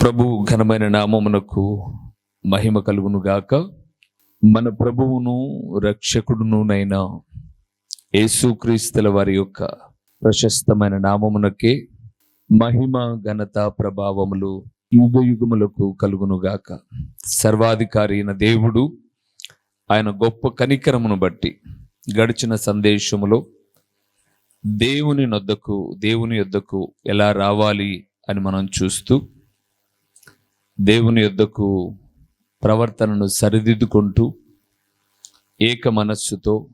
ప్రభు ఘనమైన నామమునకు మహిమ కలుగును గాక మన ప్రభువును రక్షకుడునునైన యేసుక్రీస్తుల వారి యొక్క ప్రశస్తమైన నామమునకే మహిమ ఘనత ప్రభావములు యుగ యుగములకు కలుగును గాక సర్వాధికారి అయిన దేవుడు ఆయన గొప్ప కనికరమును బట్టి గడిచిన సందేశములో దేవుని నొద్దకు దేవుని యొద్దకు ఎలా రావాలి అని మనం చూస్తూ దేవుని యొద్దకు ప్రవర్తనను సరిదిద్దుకుంటూ ఏక మనస్సుతో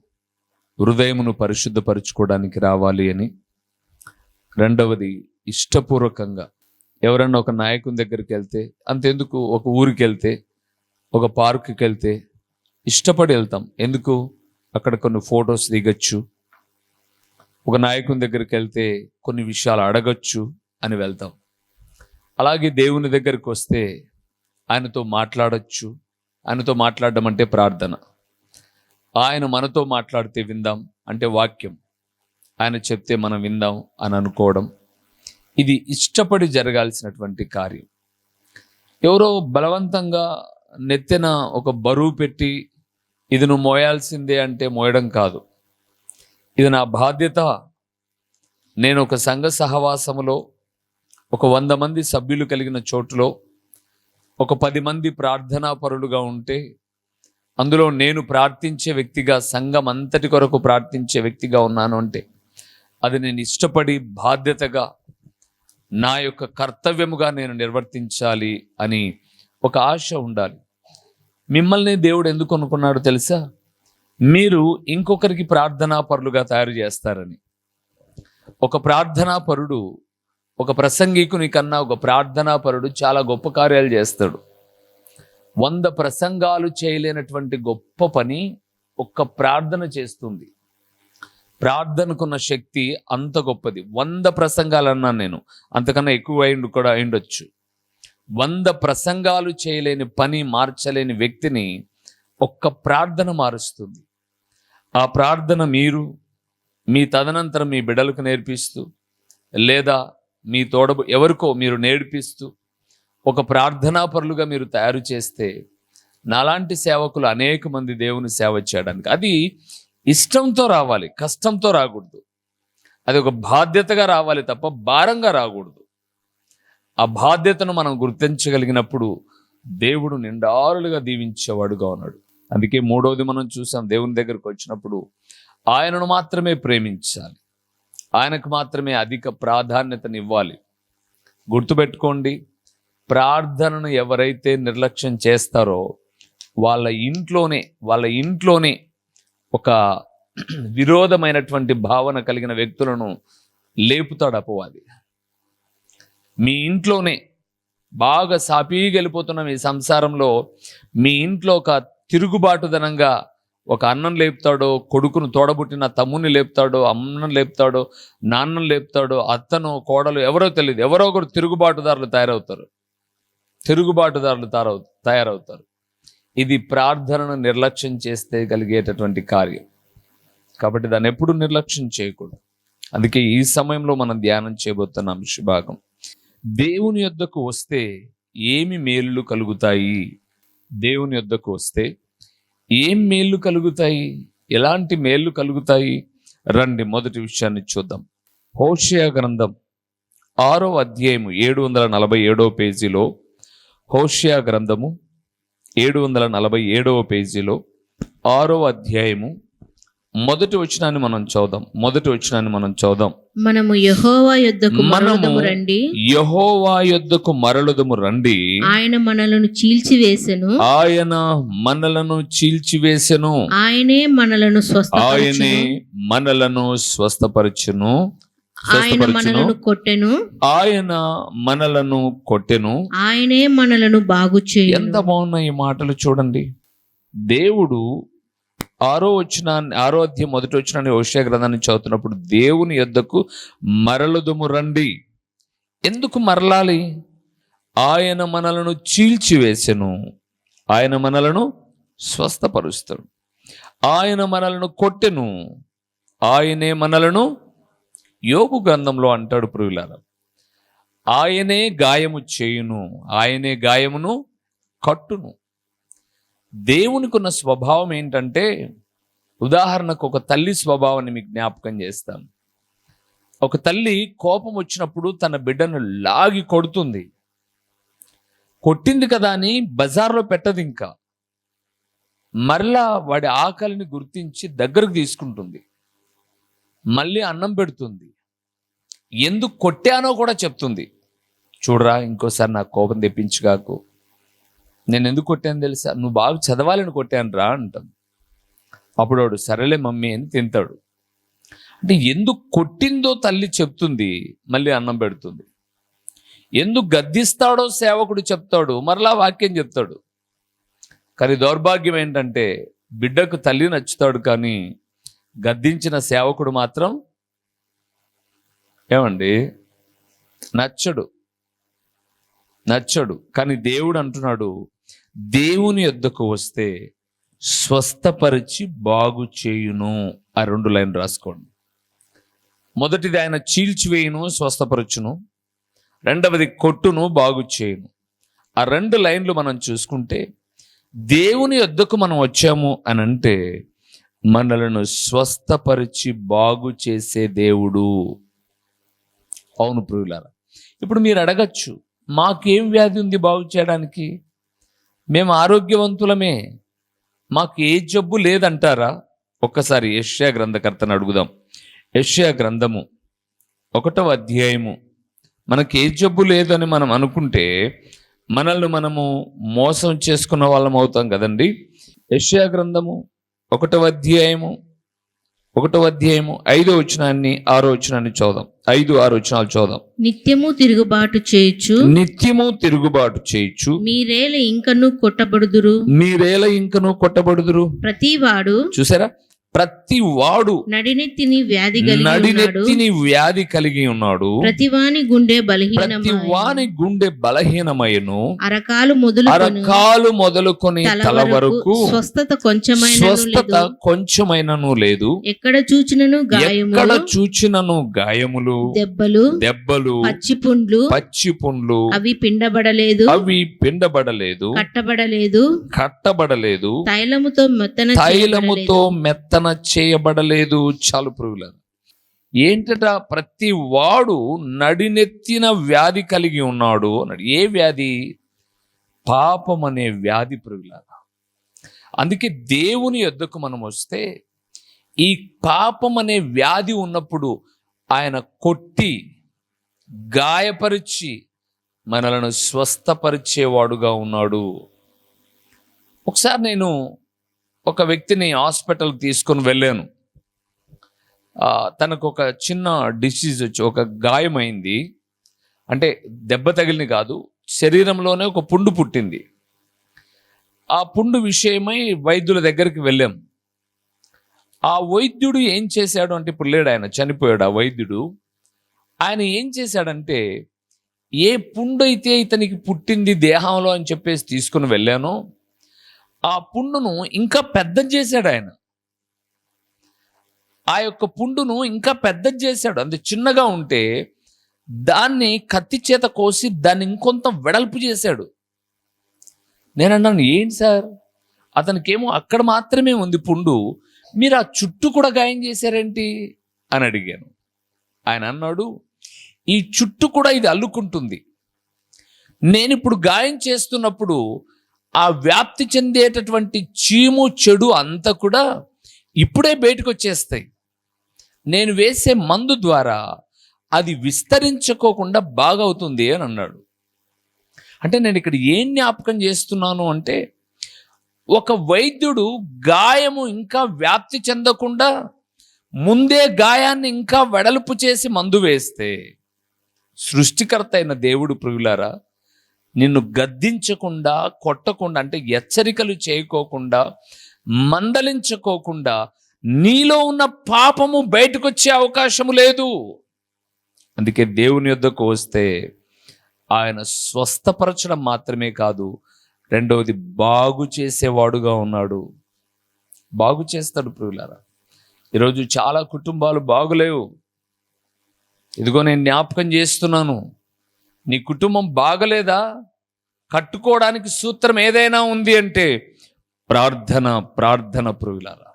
హృదయమును పరిశుద్ధపరచుకోవడానికి రావాలి అని రెండవది ఇష్టపూర్వకంగా ఎవరన్నా ఒక నాయకుని దగ్గరికి వెళ్తే అంతెందుకు ఒక ఊరికి వెళ్తే ఒక పార్కుకి వెళ్తే ఇష్టపడి వెళ్తాం. ఎందుకు? అక్కడ కొన్ని ఫొటోస్ దిగచ్చు. ఒక నాయకుని దగ్గరికి వెళ్తే కొన్ని విషయాలు అడగచ్చు అని వెళ్తాం. అలాగే దేవుని దగ్గరికి వస్తే ఆయనతో మాట్లాడచ్చు. ఆయనతో మాట్లాడడం అంటే ప్రార్థన. ఆయన మనతో మాట్లాడితే విందాం అంటే వాక్యం. ఆయన చెప్తే మనం విందాం అని అనుకోవడం. ఇది ఇష్టపడి జరగాల్సినటువంటి కార్యం. ఎవరో బలవంతంగా నెత్తిన ఒక బరువు పెట్టి ఇది నువ్వు మోయాల్సిందే అంటే మోయడం కాదు. ఇది నా బాధ్యత. నేను ఒక సంఘ సహవాసములో ఒక వంద మంది సభ్యులు కలిగిన చోటులో ఒక పది మంది ప్రార్థనాపరులుగా ఉంటే అందులో నేను ప్రార్థించే వ్యక్తిగా సంఘం అంతటి కొరకు ప్రార్థించే వ్యక్తిగా ఉన్నాను అంటే అది నేను ఇష్టపడి బాధ్యతగా నా యొక్క కర్తవ్యముగా నేను నిర్వర్తించాలి అని ఒక ఆశ ఉండాలి. మిమ్మల్ని దేవుడు ఎందుకు అనుకున్నాడు తెలుసా? మీరు ఇంకొకరికి ప్రార్థనాపరులుగా తయారు చేస్తారని. ఒక ప్రార్థనాపరుడు ఒక ప్రసంగికుని కన్నా ఒక ప్రార్థనాపరుడు చాలా గొప్ప కార్యాలు చేస్తాడు. వంద ప్రసంగాలు చేయలేనటువంటి గొప్ప పని ఒక్క ప్రార్థన చేస్తుంది. ప్రార్థనకున్న శక్తి అంత గొప్పది. వంద ప్రసంగాలు అన్నాను నేను అంతకన్నా ఎక్కువ అయిండు కూడా అయిండొచ్చు. వంద ప్రసంగాలు చేయలేని పని మార్చలేని వ్యక్తిని ఒక్క ప్రార్థన మారుస్తుంది. ఆ ప్రార్థన మీరు మీ తదనంతరం మీ బిడ్డలకు నేర్పిస్తూ లేదా మీ తోడ ఎవరికో మీరు నేర్పిస్తూ ఒక ప్రార్థనాపరులుగా మీరు తయారు చేస్తే నాలాంటి సేవకులు అనేక మంది దేవుని సేవ చేయడానికి. అది ఇష్టంతో రావాలి కష్టంతో రాకూడదు. అది ఒక బాధ్యతగా రావాలి తప్ప భారంగా రాకూడదు. ఆ బాధ్యతను మనం గుర్తించగలిగినప్పుడు దేవుడు నిండారులుగా దీవించేవాడుగా ఉన్నాడు. అందుకే మూడవది మనం చూసాం దేవుని దగ్గరకు వచ్చినప్పుడు ఆయనను మాత్రమే ప్రేమించాలి. ఆయనకు మాత్రమే అధిక ప్రాధాన్యతనివ్వాలి. గుర్తుపెట్టుకోండి ప్రార్థనను ఎవరైతే నిర్లక్ష్యం చేస్తారో వాళ్ళ ఇంట్లోనే వాళ్ళ ఇంట్లోనే ఒక విరోధమైనటువంటి భావన కలిగిన వ్యక్తులను లేపుతాడు అపవాది. మీ ఇంట్లోనే బాగా సాపీగా మీ సంసారంలో మీ ఇంట్లో ఒక తిరుగుబాటుదనంగా ఒక అన్నం లేపుతాడో కొడుకును తోడబుట్టిన తమ్ముని లేపుతాడో అమ్మను లేపుతాడో నాన్నను లేపుతాడో అత్తను కోడలు ఎవరో తెలియదు. ఎవరో ఒకరు తిరుగుబాటుదారులు తయారవుతారు. తిరుగుబాటుదారులు తయారవు తయారవుతారు. ఇది ప్రార్థనను నిర్లక్ష్యం చేస్తే కలిగేటటువంటి కార్యం. కాబట్టి దాన్ని ఎప్పుడు నిర్లక్ష్యం చేయకూడదు. అందుకే ఈ సమయంలో మనం ధ్యానం చేయబోతున్న అంశభాగం దేవుని యొద్దకు వస్తే ఏమి మేలులు కలుగుతాయి? దేవుని యొద్దకు వస్తే ఏం మేలు కలుగుతాయి? ఎలాంటి మేలు కలుగుతాయి? రండి మొదటి విషయాన్ని చూద్దాం. హోషియా గ్రంథం ఆరో అధ్యాయము ఏడు వందల నలభై ఏడవ పేజీలో. హోషియా గ్రంథము ఏడు వందల నలభై ఏడవ పేజీలో. ఆరో అధ్యాయము మొదటి వచనాన్ని మనం చదుదాం మొదటి వచనాన్ని మనం చదుదాం మనము యెహోవా యొద్దకు మనము రండి. యహోవా యొద్దకు మరలుదము రండి. ఆయన మనలను చీల్చివేసెను. ఆయన మనలను చీల్చివేసెను. ఆయనే మనలను ఆయనే స్వస్థపరచును మనలను స్వస్థపరచును. ఆయన మనలను కొట్టెను. ఆయన మనలను కొట్టెను. ఆయనే మనలను బాగు ఎంత చేయును బాగున్నాయి ఈ మాటలు చూడండి. దేవుడు ఆరో వచ్చిన ఆరో అధ్యయం మొదటి వచ్చిన ఓషియా గ్రంథాన్ని చదువుతున్నప్పుడు దేవుని యొద్దకు మరలదుము రండి. ఎందుకు మరలాలి? ఆయన మనలను చీల్చివేసెను. ఆయన మనలను స్వస్థపరుస్తాడు ఆయన మనలను కొట్టెను. ఆయనే మనలను యోగు గ్రంథంలో అంటాడు ప్రియులారా. ఆయనే గాయము చేయును. ఆయనే గాయమును కట్టును. దేవునికి ఉన్న స్వభావం ఏంటంటే ఉదాహరణకు ఒక తల్లి స్వభావాన్ని మీకు జ్ఞాపకం చేస్తాను ఒక తల్లి కోపం వచ్చినప్పుడు తన బిడ్డను లాగి కొడుతుంది. కొట్టింది కదా అని బజార్లో పెట్టదు ఇంకా. మరలా వాడి ఆకలిని గుర్తించి దగ్గరకు తీసుకుంటుంది. మళ్ళీ అన్నం పెడుతుంది. ఎందుకు కొట్టానో కూడా చెప్తుంది. చూడరా ఇంకోసారి నాకు కోపం తెప్పించుగాకు. నేను ఎందుకు కొట్టాను తెలుసా? నువ్వు బాగా చదవాలని కొట్టాను రా అంటాను. అప్పుడు వాడు సరేలే మమ్మీ అని తింటాడు. అంటే ఎందుకు కొట్టిందో తల్లి చెప్తుంది మళ్ళీ అన్నం పెడుతుంది. ఎందుకు గద్దిస్తాడో సేవకుడు చెప్తాడు మరలా వాక్యం చెప్తాడు. కానీ దౌర్భాగ్యం ఏంటంటే బిడ్డకు తల్లి నచ్చుతాడు కానీ గద్దించిన సేవకుడు మాత్రం ఏమండి? నచ్చడు. నచ్చడు. కానీ దేవుడు అంటున్నాడు దేవుని యొద్దకు వస్తే స్వస్థపరిచి బాగు చేయును. ఆ రెండు లైన్ రాసుకోండి. మొదటిది ఆయన చీల్చివేయును స్వస్థపరచును. రెండవది కొట్టును బాగు చేయును. ఆ రెండు లైన్లు మనం చూసుకుంటే దేవుని యొద్దకు మనం వచ్చాము అని అంటే మనలను స్వస్థపరిచి బాగు చేసే దేవుడు. అవును ప్రియులారా ఇప్పుడు మీరు అడగచ్చు మాకేం వ్యాధి ఉంది బాగు చేయడానికి? మేము ఆరోగ్యవంతులమే. మాకు ఏ జబ్బు లేదంటారా? ఒక్కసారి యష్యా గ్రంథకర్తను అడుగుదాం. యష్యా గ్రంథము ఒకటవ అధ్యాయము. మనకి ఏ జబ్బు లేదని మనం అనుకుంటే మనల్ని మనము మోసం చేసుకున్న వాళ్ళం అవుతాం కదండి. యష్యా గ్రంథము ఒకటవ అధ్యాయము ఒకటవ అధ్యాయము ఐదో వచనాన్ని ఆరో వచనాన్ని చూద్దాం ఐదు ఆరు వచనాలు చూద్దాం నిత్యము తిరుగుబాటు చేయొచ్చు నిత్యము తిరుగుబాటు చేయొచ్చు మీరేల ఇంకను కొట్టబడుదురు. మీరేల ఇంకను కొట్టబడుదురు. ప్రతివాడు చూసారా? ప్రతి వాడు నడినెత్తిని వ్యాధి నడినెత్తిని వ్యాధి కలిగి ఉన్నాడు. ప్రతివాని గుండె ప్రతి బలహీనమై వాని గుండె బలహీనమయను అరకాలు మొదలుకొను. అరకాలు మొదలుకొని తల వరకు స్వస్థత కొంచెమైన స్వస్థత కొంచెమైనను లేదు. ఎక్కడ చూచినను ఎక్కడ గాయములు చూచినను గాయములు? దెబ్బలు? దెబ్బలు? పచ్చిపుండ్లు? పచ్చి పుండ్లు అవి పిండబడలేదు. అవి పిండబడలేదు. కట్టబడలేదు. కట్టబడలేదు. తైలముతో మెత్తన తైలముతో మెత్తన చేయబడలేదు. చాలు పురుగుల ఏంటట? ప్రతి వాడు నడినెత్తిన వ్యాధి కలిగి ఉన్నాడు అన్నాడు. ఏ వ్యాధి? పాపం అనే వ్యాధి పురుగులాగా అందుకే దేవుని యొద్దకు మనం వస్తే ఈ పాపం అనే వ్యాధి ఉన్నప్పుడు ఆయన కొట్టి గాయపరిచి మనలను స్వస్థపరిచేవాడుగా ఉన్నాడు. ఒకసారి నేను ఒక వ్యక్తిని హాస్పిటల్ తీసుకొని వెళ్ళాను. తనకు ఒక చిన్న డిసీజ్ వచ్చి ఒక గాయమైంది. అంటే దెబ్బ తగిలింది కాదు శరీరంలోనే ఒక పుండు పుట్టింది. ఆ పుండు విషయమై వైద్యుల దగ్గరికి వెళ్ళాం. ఆ వైద్యుడు ఏం చేశాడు అంటే ఇప్పుడు లేడు ఆయన చనిపోయాడు ఆ వైద్యుడు. ఆయన ఏం చేశాడంటే ఏ పుండు అయితే ఇతనికి పుట్టింది దేహంలో అని చెప్పేసి తీసుకుని వెళ్ళానో ఆ పుండును ఇంకా పెద్ద చేశాడు ఆయన. ఆ యొక్క పుండును ఇంకా పెద్ద చేశాడు. అంత చిన్నగా ఉంటే దాన్ని కత్తి చేత కోసి దాన్ని ఇంకొంత వెడల్పు చేశాడు. నేను అన్నాను ఏంటి సార్? అతనికేమో అక్కడ మాత్రమే ఉంది పుండు. మీరు ఆ చుట్టూ కూడా గాయం చేశారేంటి? అని అడిగాను. ఆయన అన్నాడు ఈ చుట్టూ కూడా ఇది అల్లుకుంటుంది. నేను ఇప్పుడు గాయం చేస్తున్నప్పుడు ఆ వ్యాప్తి చెందేటటువంటి చీము చెడు అంతా కూడా ఇప్పుడే బయటకు వచ్చేస్తాయి నేను వేసే మందు ద్వారా అది విస్తరించుకోకుండా బాగవుతుంది అని అన్నాడు. అంటే నేను ఇక్కడ ఏం జ్ఞాపకం చేస్తున్నాను అంటే ఒక వైద్యుడు గాయము ఇంకా వ్యాప్తి చెందకుండా ముందే గాయాన్ని ఇంకా వెడల్పు చేసి మందు వేస్తే సృష్టికర్త అయిన దేవుడు ప్రియులారా నిన్ను గద్దించకుండా కొట్టకుండా అంటే హెచ్చరికలు చేయకోకుండా మందలించుకోకుండా నీలో ఉన్న పాపము బయటకు వచ్చే అవకాశము లేదు. అందుకే దేవుని యొద్దకు వస్తే ఆయన స్వస్థపరచడం మాత్రమే కాదు రెండవది బాగు చేసేవాడుగా ఉన్నాడు. బాగు చేస్తాడు ప్రియులారా. ఈరోజు చాలా కుటుంబాలు బాగులేవు. ఇదిగో నేను జ్ఞాపకం చేస్తున్నాను. నీ కుటుంబం బాగలేదా? కట్టుకోవడానికి సూత్రం ఏదైనా ఉంది అంటే ప్రార్థన ప్రార్థన పురుగులారా.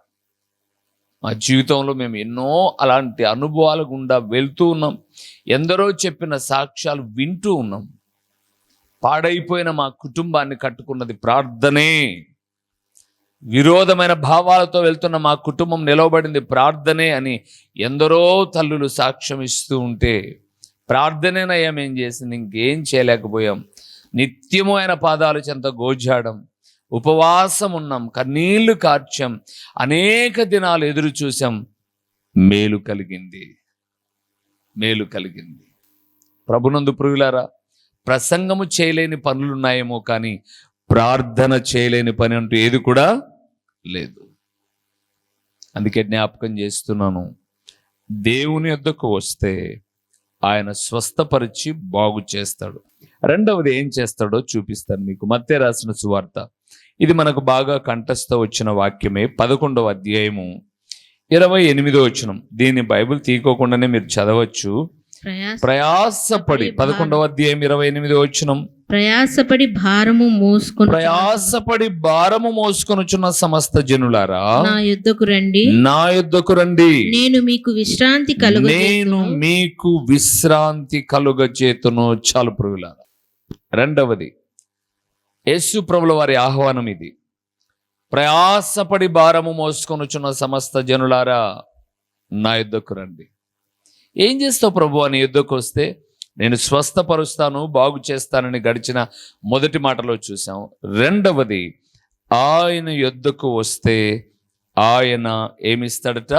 మా జీవితంలో మేము ఎన్నో అలాంటి అనుభవాల గుండా వెళ్తూ ఉన్నాం. ఎందరో చెప్పిన సాక్ష్యాలు వింటూ ఉన్నాం. పాడైపోయిన మా కుటుంబాన్ని కట్టుకున్నది ప్రార్థనే. విరోధమైన భావాలతో వెళ్తున్న మా కుటుంబం నిలవబడింది ప్రార్థనే అని ఎందరో తల్లులు సాక్ష్యం ఇస్తూ ఉంటే ప్రార్థననయం ఏం చేసింది? ఇంకేం చేయలేకపోయాం. నిత్యము ఆయన పాదాలు చెంత గోజాడం. ఉపవాసం ఉన్నాం. కన్నీళ్ళు కార్చాం. అనేక దినాలు ఎదురు చూసాం మేలు కలిగింది. మేలు కలిగింది. ప్రభునందు పురుగులారా ప్రసంగము చేయలేని పనులు ఉన్నాయేమో కానీ ప్రార్థన చేయలేని పని అంటూ ఏది కూడా లేదు. అందుకే జ్ఞాపకం చేస్తున్నాను. దేవుని యొద్దకు వస్తే ఆయన స్వస్థపరిచి బాగు చేస్తాడు. రెండవది ఏం చేస్తాడో చూపిస్తాను మీకు. మత్తే రాసిన సువార్త. ఇది మనకు బాగా కంఠస్థ వచ్చిన వాక్యమే. పదకొండవ అధ్యాయము ఇరవై ఎనిమిదో వచనం. దీన్ని బైబిల్ తీకోకుండానే మీరు చదవచ్చు. ప్రయాస ప్రయాసపడి పదకొండవ అధ్యాయం ఇరవై ఎనిమిదో వచనం. ప్రయాసపడి భారము మోసుకొని ప్రయాసపడి భారము మోసుకొనుచున్న సమస్త జనులారా నా యుద్ధకు రండి. నా యుద్ధకు రండి. నేను మీకు విశ్రాంతి కలుగు నేను మీకు విశ్రాంతి కలుగచేతును చాలు పురుగులారా రెండవది యేసు ప్రభుల వారి ఆహ్వానం ఇది. ప్రయాసపడి భారము మోసుకొనుచున్న సమస్త జనులారా నా యుద్ధకు రండి. ఏం చేస్తావు ప్రభు? అని యుద్ధకు వస్తే నేను స్వస్థపరుస్తాను బాగు చేస్తానని గడిచిన మొదటి మాటలో చూసాం. రెండవది ఆయన యుద్ధకు వస్తే ఆయన ఏమిస్తాడట?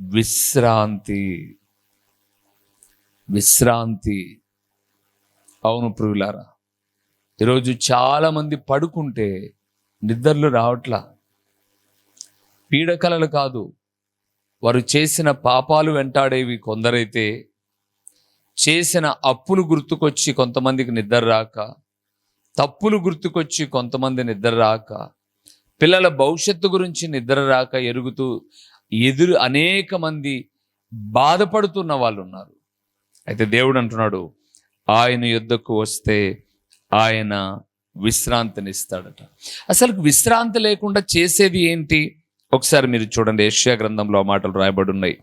విశ్రాంతి. విశ్రాంతి. అవును ప్రియులారా ఈరోజు చాలామంది పడుకుంటే నిద్రలు రావట్లా? పీడకలలు కాదు వారు చేసిన పాపాలు వెంటాడేవి కొందరైతే చేసిన అప్పులు గుర్తుకొచ్చి కొంతమందికి నిద్ర రాక తప్పులు గుర్తుకొచ్చి కొంతమంది నిద్ర రాక పిల్లల భవిష్యత్తు గురించి నిద్ర రాక ఎరుగుతూ ఎదురు అనేక మంది బాధపడుతున్న వాళ్ళు ఉన్నారు అయితే దేవుడు అంటున్నాడు ఆయన యుద్ధకు వస్తే ఆయన విశ్రాంతినిస్తాడట. అసలు విశ్రాంతి లేకుండా చేసేది ఏంటి? ఒకసారి మీరు చూడండి ఏషియా గ్రంథంలో ఆ మాటలు రాయబడి ఉన్నాయి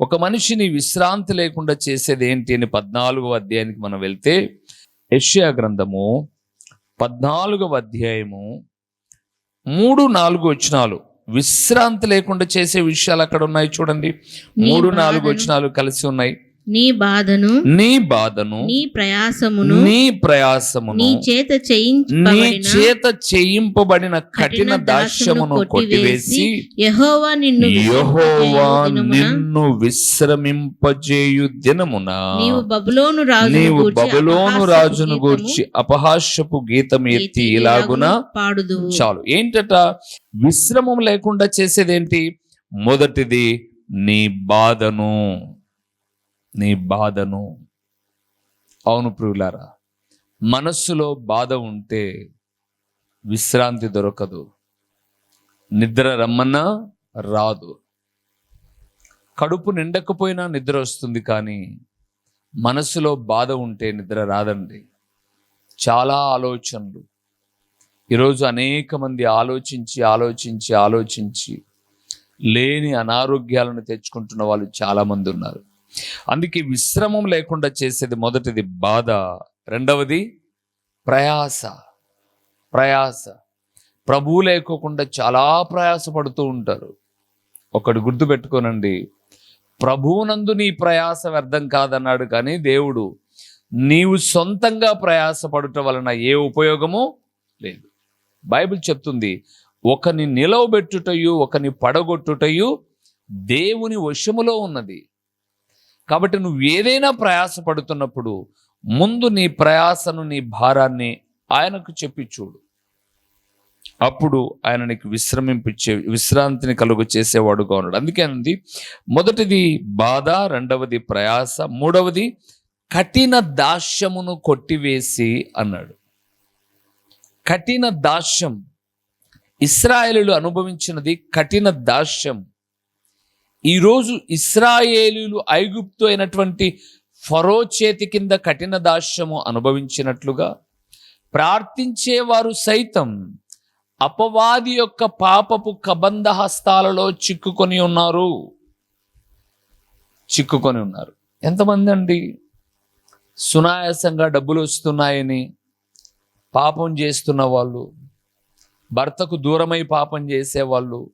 ఒక మనిషిని విశ్రాంతి లేకుండా చేసేది ఏంటి అని పద్నాలుగవ అధ్యాయానికి మనం వెళ్తే ఏషియా గ్రంథము పద్నాలుగవ అధ్యాయము మూడు నాలుగు వచనాలు. విశ్రాంతి లేకుండా చేసే విషయాలు అక్కడ ఉన్నాయి చూడండి. మూడు నాలుగు వచనాలు కలిసి ఉన్నాయి. నీ బాధను నీ బాధను నీ ప్రయాసమును నీ ప్రయాసమును నీ చేత నీ చేత చేయింపబడిన కఠిన దాస్యమును కొట్టివేసి యెహోవా నిన్ను యెహోవా నిన్ను విశ్రమింపజేయు దినమున నీవు బబులోను రాజును నీవు బబులోను రాజును గూర్చి అపహాస్యపు గీతం ఎత్తి ఎత్తి ఇలాగున పాడుదు. చాలు. ఏంటట? విశ్రమం లేకుండా చేసేదేంటి? మొదటిది నీ బాధను. నీ బాధను. అవును ప్రియులారా మనస్సులో బాధ ఉంటే విశ్రాంతి దొరకదు. నిద్ర రమ్మన్నా రాదు. కడుపు నిండకపోయినా నిద్ర వస్తుంది కానీ మనసులో బాధ ఉంటే నిద్ర రాదండి. చాలా ఆలోచనలు. ఈరోజు అనేక మంది ఆలోచించి ఆలోచించి ఆలోచించి లేని అనారోగ్యాలను తెచ్చుకుంటున్న వాళ్ళు చాలామంది ఉన్నారు. అందుకే విశ్రమం లేకుండా చేసేది మొదటిది బాధ రెండవది ప్రయాస. ప్రయాస. ప్రభువు లేకోకుండా చాలా ప్రయాసపడుతూ ఉంటారు. ఒకటి గుర్తుపెట్టుకోనండి ప్రభువునందు నీ ప్రయాస వ్యర్థం కాదన్నాడు కానీ దేవుడు నీవు సొంతంగా ప్రయాసపడుట వలన ఏ ఉపయోగము లేదు. బైబిల్ చెప్తుంది ఒకని నిలవబెట్టుటయు ఒకని పడగొట్టుటయు దేవుని వశములో ఉన్నది. కాబట్టి నువ్వు ఏదైనా ప్రయాస పడుతున్నప్పుడు ముందు నీ ప్రయాసను నీ భారాన్ని ఆయనకు చెప్పి చూడు. అప్పుడు ఆయన నీకు విశ్రమింపించే విశ్రాంతిని కలుగు చేసేవాడుగా ఉన్నాడు. అందుకే అంది మొదటిది బాధ రెండవది ప్రయాస మూడవది కఠిన దాస్యమును కొట్టివేసి అన్నాడు. కఠిన దాస్యం ఇస్రాయేలులు అనుభవించినది కఠిన దాస్యం. ఈరోజు ఇస్రాయేలీలు ఐగుప్తు అయినటువంటి ఫరో చేతి కింద కఠిన దాస్యము అనుభవించినట్లుగా ప్రార్థించేవారు సైతం అపవాది యొక్క పాపపు కబంధ హస్తాలలో చిక్కుకొని ఉన్నారు. చిక్కుకొని ఉన్నారు. ఎంతమంది అండి? సునాయాసంగా డబ్బులు వస్తున్నాయని పాపం చేస్తున్న వాళ్ళు భర్తకు దూరమై పాపం చేసేవాళ్ళు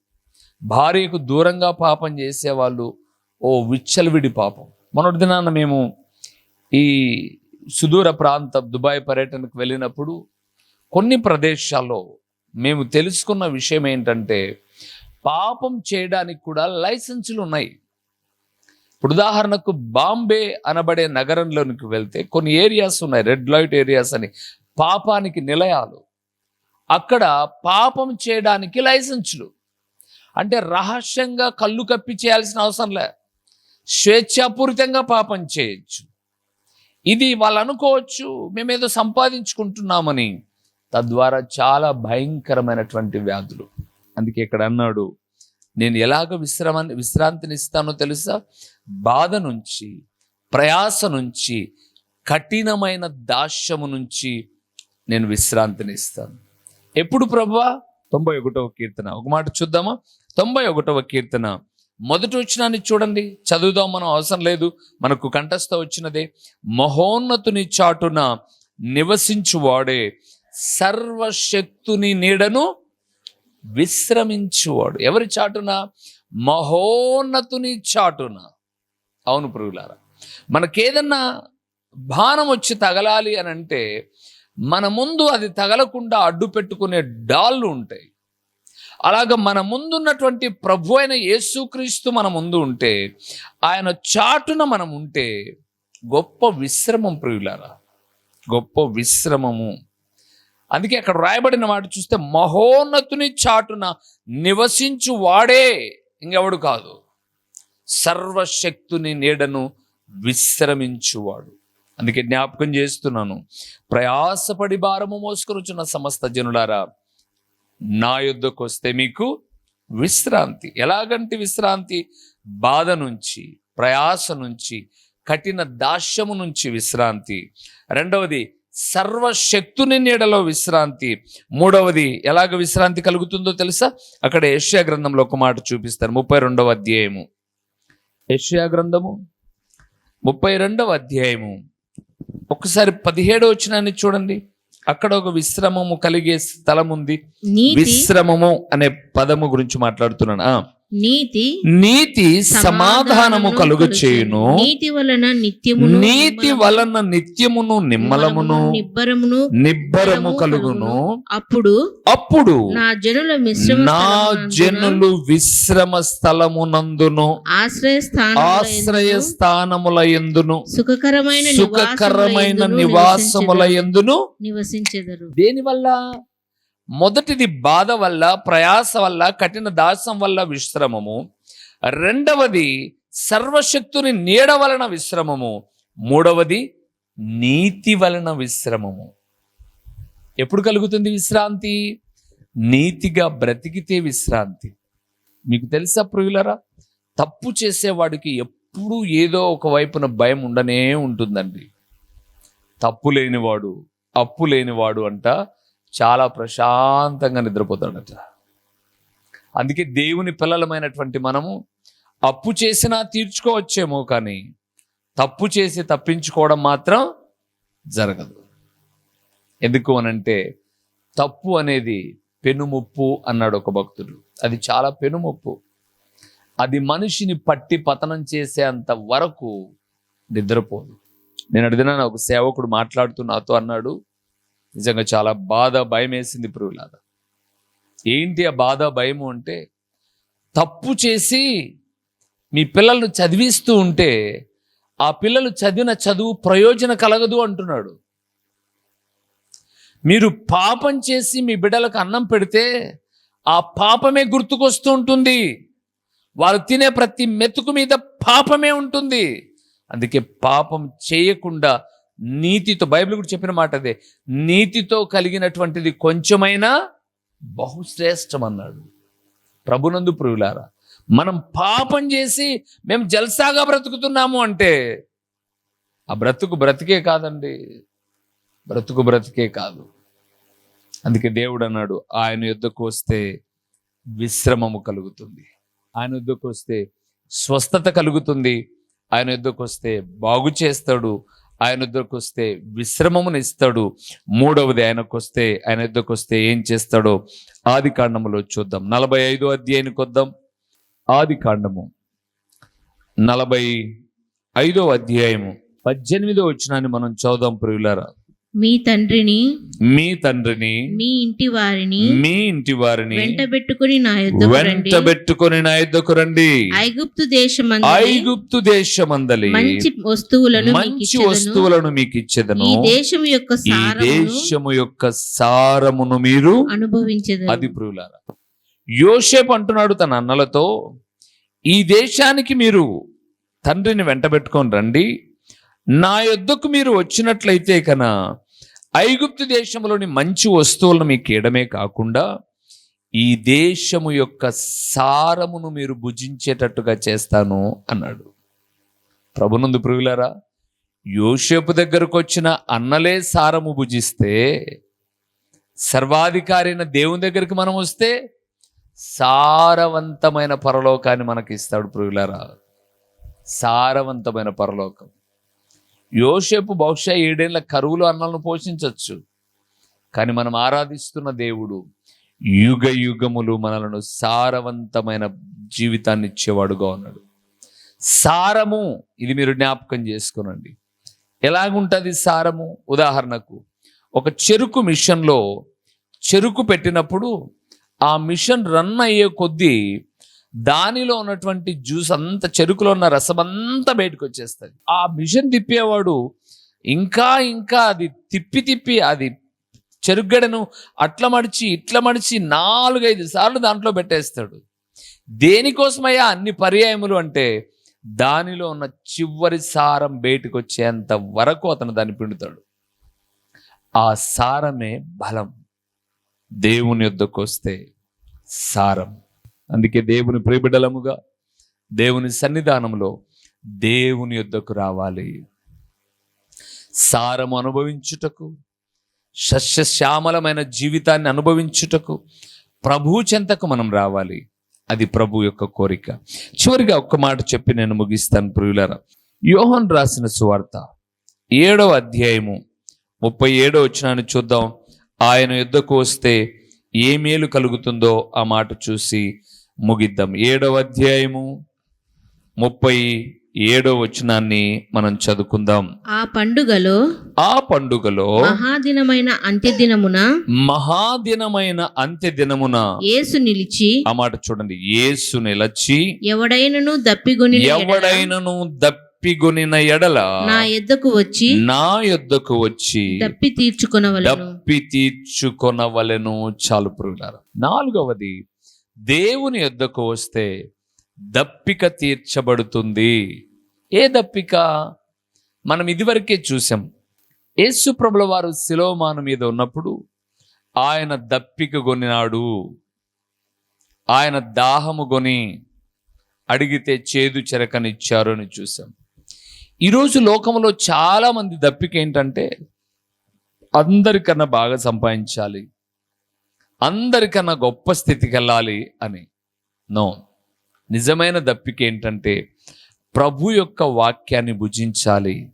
భార్యకు దూరంగా పాపం చేసేవాళ్ళు ఓ విచ్చలవిడి పాపం. మొన్నటి దినాన మేము ఈ సుదూర ప్రాంత దుబాయ్ పర్యటనకు వెళ్ళినప్పుడు కొన్ని ప్రదేశాల్లో మేము తెలుసుకున్న విషయం ఏంటంటే పాపం చేయడానికి కూడా లైసెన్సులు ఉన్నాయి. ఇప్పుడు ఉదాహరణకు బాంబే అనబడే నగరంలోనికి వెళ్తే కొన్ని ఏరియాస్ ఉన్నాయి రెడ్ లైట్ ఏరియాస్ అని పాపానికి నిలయాలు. అక్కడ పాపం చేయడానికి లైసెన్సులు. అంటే రహస్యంగా కళ్ళు కప్పి చేయాల్సిన అవసరం లే. స్వేచ్ఛాపూరితంగా పాపం చేయొచ్చు. ఇది వాళ్ళు అనుకోవచ్చు మేమేదో సంపాదించుకుంటున్నామని. తద్వారా చాలా భయంకరమైనటువంటి వ్యాధులు. అందుకే ఇక్కడ అన్నాడు నేను ఎలాగ విశ్రమాన్ని విశ్రాంతిని ఇస్తానో తెలుసా? బాధ నుంచి ప్రయాస నుంచి కఠినమైన దాస్యము నుంచి నేను విశ్రాంతిని ఇస్తాను ఎప్పుడు ప్రభువా తొంభై ఒకటవ కీర్తన. ఒక మాట చూద్దామా? తొంభై ఒకటవ కీర్తన. మొదటి వచ్చినాన్ని చూడండి. చదువుదాం మనం అవసరం లేదు. మనకు కంఠస్థ వచ్చినదే. మహోన్నతుని చాటున నివసించువాడే. సర్వశక్తుని నీడను విశ్రమించువాడు. ఎవరి చాటున? మహోన్నతుని చాటున. అవును పురుగులారా మనకేదన్నా బాణం వచ్చి తగలాలి అని అంటే మన ముందు అది తగలకుండా అడ్డు పెట్టుకునే డాళ్ళు ఉంటాయి. అలాగ మన ముందున్నటువంటి ప్రభు అయిన యేసుక్రీస్తు మన ముందు ఉంటే ఆయన చాటున మనం ఉంటే గొప్ప విశ్రమం ప్రియులారా. గొప్ప విశ్రమము. అందుకే అక్కడ రాయబడిన మాట చూస్తే మహోన్నతుని చాటున నివసించు వాడే ఇంకెవడు కాదు. సర్వశక్తుని నీడను విశ్రమించువాడు. అందుకే జ్ఞాపకం చేస్తున్నాను ప్రయాసపడి భారము మోసుకొనుచున్న సమస్త జనులారా నా యుద్ధకు వస్తే మీకు విశ్రాంతి. ఎలాగంటి విశ్రాంతి? బాధ నుంచి ప్రయాస నుంచి కఠిన దాస్యము నుంచి విశ్రాంతి. రెండవది సర్వశక్తుని నీడలో విశ్రాంతి. మూడవది ఎలాగ విశ్రాంతి కలుగుతుందో తెలుసా? అక్కడ ఏషియా గ్రంథంలో ఒక మాట చూపిస్తారు. ముప్పై రెండవ అధ్యాయము. ఏషియా గ్రంథము ముప్పై రెండవ అధ్యాయము. ఒకసారి పదిహేడో వచ్చినాన్ని చూడండి. అక్కడ ఒక విశ్రమము కలిగే స్థలం ఉంది నీతి విశ్రమము అనే పదము గురించి మాట్లాడుతున్నాను. నీతి నీతి సమాధానము కలుగు చేయును నీతి వలన నిత్యమును నీతి వలన నిత్యమును నిమ్మలమును నిబ్బరమును నిబ్బరము కలుగును. అప్పుడు అప్పుడు నా జనుల మిశ్రమ నా జనులు విశ్రమ స్థలమునందును ఆశ్రయ ఆశ్రయ స్థానం స్థానముల ఎందును సుఖకరమైన సుఖకరమైన నివాసముల ఎందును. నివసించెదరు. దేనివల్ల? మొదటిది బాధ వల్ల ప్రయాస వల్ల కఠిన దాసం వల్ల విశ్రమము. రెండవది సర్వశక్తుని నీడ వలన విశ్రమము. మూడవది నీతి వలన విశ్రమము. ఎప్పుడు కలుగుతుంది విశ్రాంతి? నీతిగా బ్రతికితే విశ్రాంతి. మీకు తెలుసా ప్రియులరా? తప్పు చేసేవాడికి ఎప్పుడూ ఏదో ఒక వైపున భయం ఉండనే ఉంటుందండి. తప్పు లేనివాడు అప్పు లేనివాడు అంట చాలా ప్రశాంతంగా నిద్రపోతాడట. అందుకే దేవుని పిల్లలమైనటువంటి మనము అప్పు చేసినా తీర్చుకోవచ్చేమో కానీ తప్పు చేసి తప్పించుకోవడం మాత్రం జరగదు. ఎందుకు అనంటే తప్పు అనేది పెనుముప్పు అన్నాడు ఒక భక్తుడు. అది చాలా పెనుముప్పు. అది మనిషిని పట్టి పతనం చేసేంత వరకు నిద్రపోదు. నేను అడిగినా ఒక సేవకుడు మాట్లాడుతూ నాతో అన్నాడు నిజంగా చాలా బాధ భయం వేసింది పురుగులాద ఏంటి ఆ బాధ భయము అంటే తప్పు చేసి మీ పిల్లలను చదివిస్తూ ఉంటే ఆ పిల్లలు చదివిన చదువు ప్రయోజన కలగదు అంటున్నాడు. మీరు పాపం చేసి మీ బిడ్డలకు అన్నం పెడితే ఆ పాపమే గుర్తుకొస్తూ ఉంటుంది. వారు తినే ప్రతి మెతుకు మీద పాపమే ఉంటుంది. అందుకే పాపం చేయకుండా నీతితో బైబిల్ కూడా చెప్పిన మాట అదే నీతితో కలిగినటువంటిది కొంచెమైనా బహుశ్రేష్టం అన్నాడు ప్రభునందు ప్రియులారా మనం పాపం చేసి మేము జల్సాగా బ్రతుకుతున్నాము అంటే ఆ బ్రతుకు బ్రతికే కాదండి. బ్రతుకు బ్రతికే కాదు. అందుకే దేవుడు అన్నాడు ఆయన యుద్ధకు వస్తే విశ్రమము కలుగుతుంది. ఆయన యుద్ధకు వస్తే స్వస్థత కలుగుతుంది. ఆయన యుద్ధకు వస్తే బాగు చేస్తాడు. ఆయన ఇద్దరికి వస్తే విశ్రమమును ఇస్తాడు. మూడవది ఆయనకు వస్తే ఆయన ఇద్దరికి వస్తే ఏం చేస్తాడో ఆది కాండములో చూద్దాం. నలభై ఐదో అధ్యాయానికి వద్దాం ఆది కాండము. నలభై ఐదో అధ్యాయము. పద్దెనిమిదో వచ్చినాన్ని మనం చదుదాం ప్రియులారా. మీ తండ్రిని మీ తండ్రిని మీ ఇంటి వారిని మీ ఇంటి వారిని వెంటబెట్టుకుని నా యుద్ధకు రండి. వెంటబెట్టుకొని నా యుద్ధకు రండి. ఐగుప్తు దేశమందు ఐగుప్తు దేశమందలి. మంచి వస్తువులను మంచి. వస్తువులను మీకు ఇచ్చేదను. ఈ దేశం యొక్క ఈ దేశము యొక్క సారమును మీరు అనుభవించదు అది ప్రియులారా యోషేపు అంటున్నాడు తన అన్నలతో ఈ దేశానికి మీరు తండ్రిని వెంటబెట్టుకొని రండి. నా యొద్దకు మీరు వచ్చినట్లయితే కన ఐగుప్తు దేశంలోని మంచి వస్తువులను మీకు ఇయడమే కాకుండా ఈ దేశము యొక్క సారమును మీరు భుజించేటట్టుగా చేస్తాను అన్నాడు. ప్రభునందు ప్రియులారా యోషేపు దగ్గరకు వచ్చిన అన్నలే సారము భుజిస్తే సర్వాధికారైన దేవుని దగ్గరికి మనం వస్తే సారవంతమైన పరలోకాన్ని మనకి ఇస్తాడు ప్రియులారా. సారవంతమైన పరలోకం. యోసేపు బహుశా ఏడేళ్ళ కరువులు అన్నలను పోషించవచ్చు. కానీ మనం ఆరాధిస్తున్న దేవుడు యుగ యుగములు మనలను సారవంతమైన జీవితాన్ని ఇచ్చేవాడుగా ఉన్నాడు. సారము ఇది మీరు జ్ఞాపకం చేసుకోనండి. ఎలాగుంటుంది సారము? ఉదాహరణకు ఒక చెరుకు మిషన్లో చెరుకు పెట్టినప్పుడు ఆ మిషన్ రన్ అయ్యే కొద్దీ దానిలో ఉన్నటువంటి జ్యూస్ అంతా చెరుకులో ఉన్న రసం అంతా బయటకు వచ్చేస్తుంది ఆ మిషన్ తిప్పేవాడు ఇంకా ఇంకా అది తిప్పి తిప్పి అది చెరుగడను అట్ల మడిచి ఇట్ల మడిచి నాలుగైదు సార్లు దాంట్లో పెట్టేస్తాడు. దేనికోసమయ్యా అన్ని పర్యాయములు అంటే దానిలో ఉన్న చివరి సారం బయటకు వచ్చేంత వరకు అతను దాన్ని పిండుతాడు. ఆ సారమే బలం. దేవుని యొద్దకు వస్తే సారం. అందుకే దేవుని ప్రియబిడలముగా దేవుని సన్నిధానంలో దేవుని యొద్దకు రావాలి. సారము అనుభవించుటకు సస్యశ్యామలమైన జీవితాన్ని అనుభవించుటకు ప్రభు చెంతకు మనం రావాలి. అది ప్రభు యొక్క కోరిక. చివరిగా ఒక్క మాట చెప్పి నేను ముగిస్తాను ప్రియులరా. యోహన్ రాసిన సువార్త ఏడవ అధ్యాయము ముప్పై ఏడో వచ్చినాన్ని చూద్దాం. ఆయన యుద్ధకు వస్తే ఏ మేలు కలుగుతుందో ఆ మాట చూసి ముగిద్దాం. ఏడవ అధ్యాయము ముప్పై ఏడో వచనాన్ని మనం చదువుకుందాం. ఆ పండుగలో ఆ పండుగలో మహాదినమైన అంత్యదినమున మహాదినమైన అంత్య దినమున యేసు నిలిచి ఆ మాట చూడండి. యేసు నిలచి ఎవడైనను దప్పిగొని ఎవడైనను దప్పిగొనిన ఎడల నా ఎద్దకు వచ్చి నా యొద్దకు వచ్చి దప్పి తీర్చుకొనవలను దప్పి తీర్చుకొనవలెను చాలు పురుగులారా. నాలుగవది దేవుని యొద్దకు వస్తే దప్పిక తీర్చబడుతుంది. ఏ దప్పిక? మనం ఇదివరకే చూసాం యేసు ప్రభుల వారు శిలోమాను మీద ఉన్నప్పుడు ఆయన దప్పిక కొనినాడు. ఆయన దాహము కొని అడిగితే చేదు చెరకనిచ్చారు అని చూసాం ఈరోజు లోకంలో చాలామంది దప్పిక ఏంటంటే అందరికన్నా బాగా సంపాదించాలి. అందరికన్నా గొప్ప స్థితికి వెళ్ళాలి అని. నో. నిజమైన దప్పిక ఏంటంటే ప్రభు యొక్క వాక్యాన్ని భుజించాలి.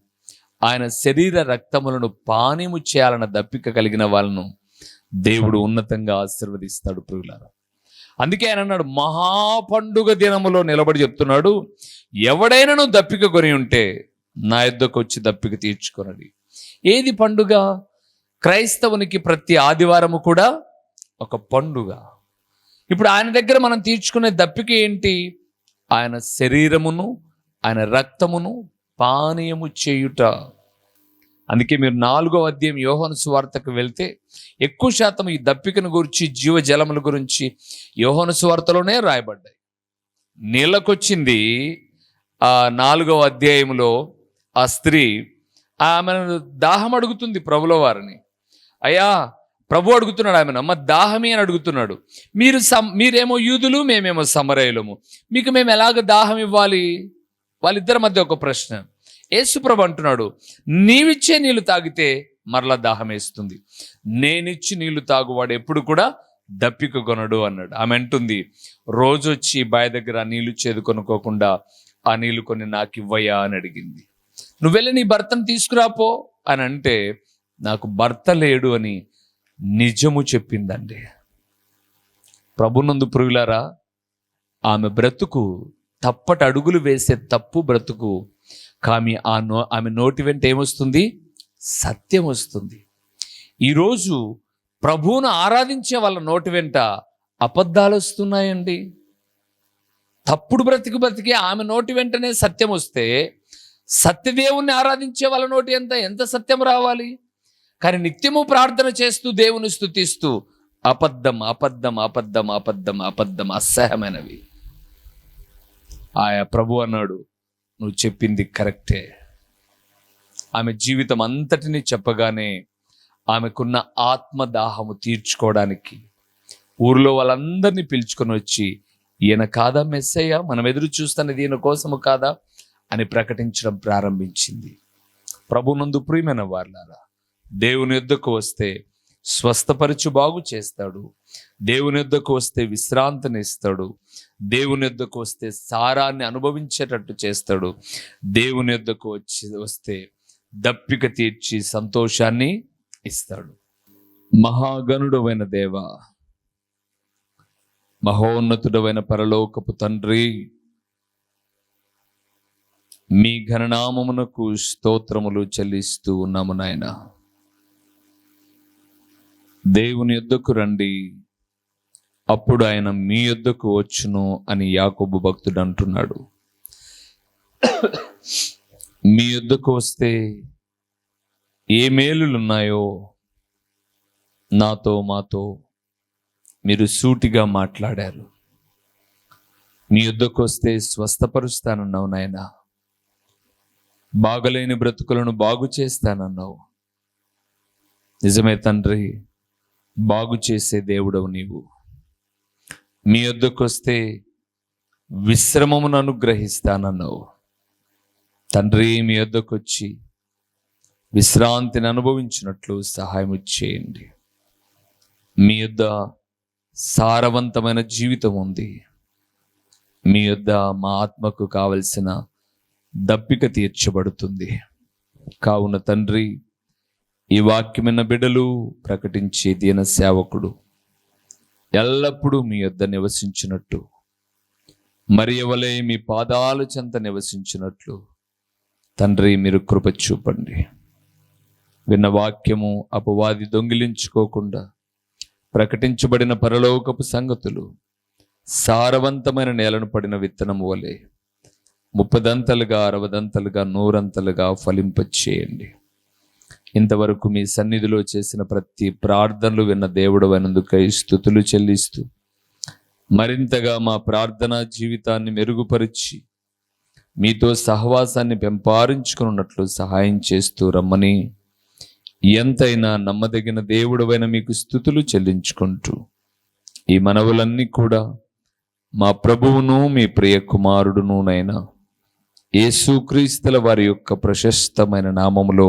ఆయన శరీర రక్తములను పానీము చేయాలన్న దప్పిక కలిగిన వాళ్ళను దేవుడు ఉన్నతంగా ఆశీర్వదిస్తాడు ప్రియులారా. అందుకే ఆయన అన్నాడు మహాపండుగ దినములో నిలబడి చెప్తున్నాడు ఎవడైనాను దప్పిక కొని ఉంటే నా యుద్ధకు వచ్చి దప్పిక తీర్చుకొనడి. ఏది పండుగ? క్రైస్తవునికి ప్రతి ఆదివారము కూడా ఒక పండుగ. ఇప్పుడు ఆయన దగ్గర మనం తీర్చుకునే దప్పిక ఏంటి? ఆయన శరీరమును ఆయన రక్తమును పానీయము చేయుట. అందుకే మీరు నాలుగో అధ్యాయం యోహను సువార్తకు వెళ్తే ఎక్కువ శాతం ఈ దప్పికను గురించి జీవజలముల గురించి యోహను సువార్తలోనే రాయబడ్డాయి. నీళ్ళకొచ్చింది ఆ నాలుగవ అధ్యాయంలో ఆ స్త్రీ ఆమె దాహం అడుగుతుంది ప్రభుల వారిని. అయ్యా ప్రభు అడుగుతున్నాడు ఆమెను అమ్మ దాహమే అని అడుగుతున్నాడు. మీరు సమ్ మీరేమో యూదులు మేమేమో సమరయులము. మీకు మేము ఎలాగ దాహం ఇవ్వాలి? వాళ్ళిద్దరి మధ్య ఒక ప్రశ్న. యేసుప్రభు అంటున్నాడు నీవిచ్చే నీళ్ళు తాగితే మరలా దాహం వేస్తుంది. నేనిచ్చి నీళ్ళు తాగువాడు ఎప్పుడు కూడా దప్పిక కొనడు అన్నాడు. ఆమె అంటుంది రోజు వచ్చి బావి దగ్గర ఆ నీళ్ళు చేదు కొనుక్కోకుండా ఆ నీళ్ళు కొన్ని నాకు ఇవ్వయా అని అడిగింది. నువ్వు వెళ్ళి నీ భర్తను తీసుకురాపో అని అంటే నాకు భర్త లేడు అని నిజము చెప్పిందండి. ప్రభునందు పురుగులారా ఆమె బ్రతుకు తప్పటి అడుగులు వేసే తప్పు బ్రతుకు కామి ఆ నో ఆమె నోటి వెంట ఏమొస్తుంది? సత్యం వస్తుంది. ఈరోజు ప్రభువును ఆరాధించే వాళ్ళ నోటి వెంట అబద్ధాలు వస్తున్నాయండి. తప్పుడు బ్రతికి బ్రతికి ఆమె నోటి వెంటనే సత్యం వస్తే సత్యదేవుణ్ణి ఆరాధించే వాళ్ళ నోటి ఎంత ఎంత సత్యం రావాలి? కానీ నిత్యము ప్రార్థన చేస్తూ దేవుని స్తుతిస్తూ అబద్ధం అబద్ధం అబద్ధం అబద్ధం అబద్ధం అసహ్యమైనవి. ఆయా ప్రభు అన్నాడు నువ్వు చెప్పింది కరెక్టే. ఆమె జీవితం అంతటిని చెప్పగానే ఆమెకున్న ఆత్మదాహము తీర్చుకోవడానికి ఊర్లో వాళ్ళందరినీ పిలుచుకొని వచ్చి ఈయన కాదా మెస్సయ్య? మనం ఎదురు చూస్తున్నది ఈయన కోసము కాదా? అని ప్రకటించడం ప్రారంభించింది. ప్రభునందు ప్రియమైన వాళ్ళారా దేవుని యుద్ధకు వస్తే స్వస్థపరచు బాగు చేస్తాడు. దేవుని యుద్ధకు వస్తే విశ్రాంతిని ఇస్తాడు. దేవుని యుద్ధకు వస్తే సారాన్ని అనుభవించేటట్టు చేస్తాడు. దేవుని యుద్ధకు వచ్చి వస్తే దప్పిక తీర్చి సంతోషాన్ని ఇస్తాడు. మహాగణుడమైన దేవ మహోన్నతుడమైన పరలోకపు తండ్రి మీ ఘననామమునకు స్తోత్రములు చెల్లిస్తూ ఉన్నాము నాయన. దేవుని యొద్దకు రండి. అప్పుడు ఆయన మీ యొద్దకు వచ్చును అని యాకోబు భక్తుడు అంటున్నాడు. మీ యొద్దకు వస్తే ఏ మేలులున్నాయో నాతో మాతో మీరు సూటిగా మాట్లాడారు. మీ యుద్ధకు వస్తే స్వస్థపరుస్తానన్నావు నాయన. బాగలేని బ్రతుకులను బాగు చేస్తానన్నావు. నిజమే తండ్రి బాగు చేసే దేవుడవు నీవు. మీ వద్దకు వస్తే విశ్రమమును అనుగ్రహిస్తానన్నావు. తండ్రి మీ వద్దకు వచ్చి విశ్రాంతిని అనుభవించినట్లు సహాయం చేయండి. మీ యొద్ద సారవంతమైన జీవితం ఉంది. మీ యొద్ద మా ఆత్మకు కావలసిన దప్పిక తీర్చబడుతుంది. కావున తండ్రి ఈ వాక్యమైన బిడలు ప్రకటించే దీన సేవకుడు ఎల్లప్పుడూ మీ యొద్ద నివసించినట్టు మరి ఎవలే మీ పాదాలు చెంత నివసించినట్లు తండ్రి మీరు కృప చూపండి. విన్న వాక్యము అపవాది దొంగిలించుకోకుండా ప్రకటించబడిన పరలోకపు సంగతులు సారవంతమైన నేలను పడిన విత్తనము వలె ముప్పదంతలుగా అరవదంతలుగా నూరంతలుగా ఫలింపచేయండి. ఇంతవరకు మీ సన్నిధిలో చేసిన ప్రతి ప్రార్థనలు విన్న దేవుడు అయినందుకై స్థుతులు చెల్లిస్తూ మరింతగా మా ప్రార్థనా జీవితాన్ని మెరుగుపరిచి మీతో సహవాసాన్ని పెంపారించుకున్నట్లు సహాయం చేస్తూ రమ్మని ఎంతైనా నమ్మదగిన దేవుడవైన మీకు స్థుతులు చెల్లించుకుంటూ ఈ మనవులన్నీ కూడా మా ప్రభువును మీ ప్రియ కుమారుడునునైనా యేసుక్రీస్తుల వారి యొక్క ప్రశస్తమైన నామములో